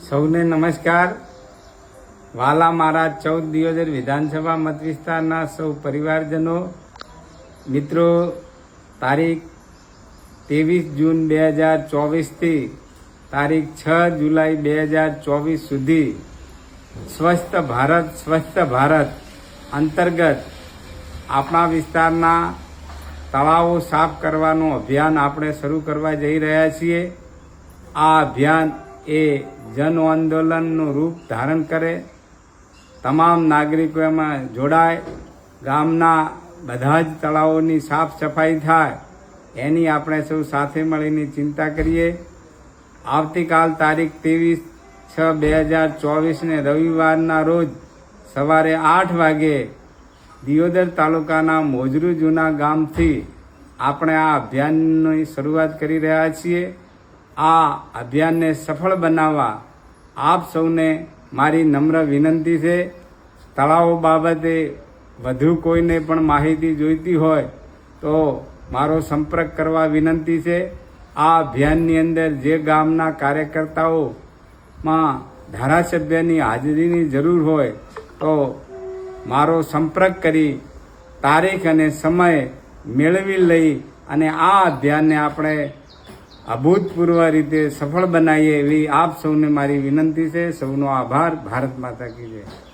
સૌને નમસ્કાર. વાલા મારા ચૌદ દિયોદર વિધાનસભા મત વિસ્તારના સૌ પરિવારજનો, મિત્રો, તારીખ ત્રેવીસ જૂન બે હજાર ચોવીસથી તારીખ છ જુલાઈ બે હજાર ચોવીસ સુધી સ્વસ્થ ભારત સ્વસ્થ ભારત અંતર્ગત આપણા વિસ્તારના તળાવો સાફ કરવાનું અભિયાન આપણે શરૂ કરવા જઈ રહ્યા છીએ. આ અભિયાન એ જન આંદોલનનું રૂપ ધારણ કરે, તમામ નાગરિકો એમાં જોડાય, ગામના બધા જ તળાવોની સાફ સફાઈ થાય, એની આપણે સૌ સાથે મળીને ચિંતા કરીએ. આવતીકાલ તારીખ ત્રેવીસ છ બે હજાર ચોવીસને રવિવારના રોજ સવારે આઠ વાગે દિયોદર તાલુકાના મોજરૂ જૂના ગામથી આપણે આ અભિયાનની શરૂઆત કરી રહ્યા છીએ. આ અભિયાનને સફળ બનાવવા આપ સૌને મારી નમ્ર વિનંતી છે. તળાવો બાબતે વધુ કોઈને પણ માહિતી જોઈતી હોય તો મારો સંપર્ક કરવા વિનંતી છે. આ અભિયાનની અંદર જે ગામના કાર્યકર્તાઓમાં ધારાસભ્યની હાજરીની જરૂર હોય તો મારો સંપર્ક કરી તારીખ અને સમય મેળવી લઈ અને આ અભિયાનને આપણે અભૂતપૂર્વ રીતે સફળ બનાવીએ એવી આપ સૌને મારી વિનંતી છે. સૌનો આભાર. ભારત માતા કી જય.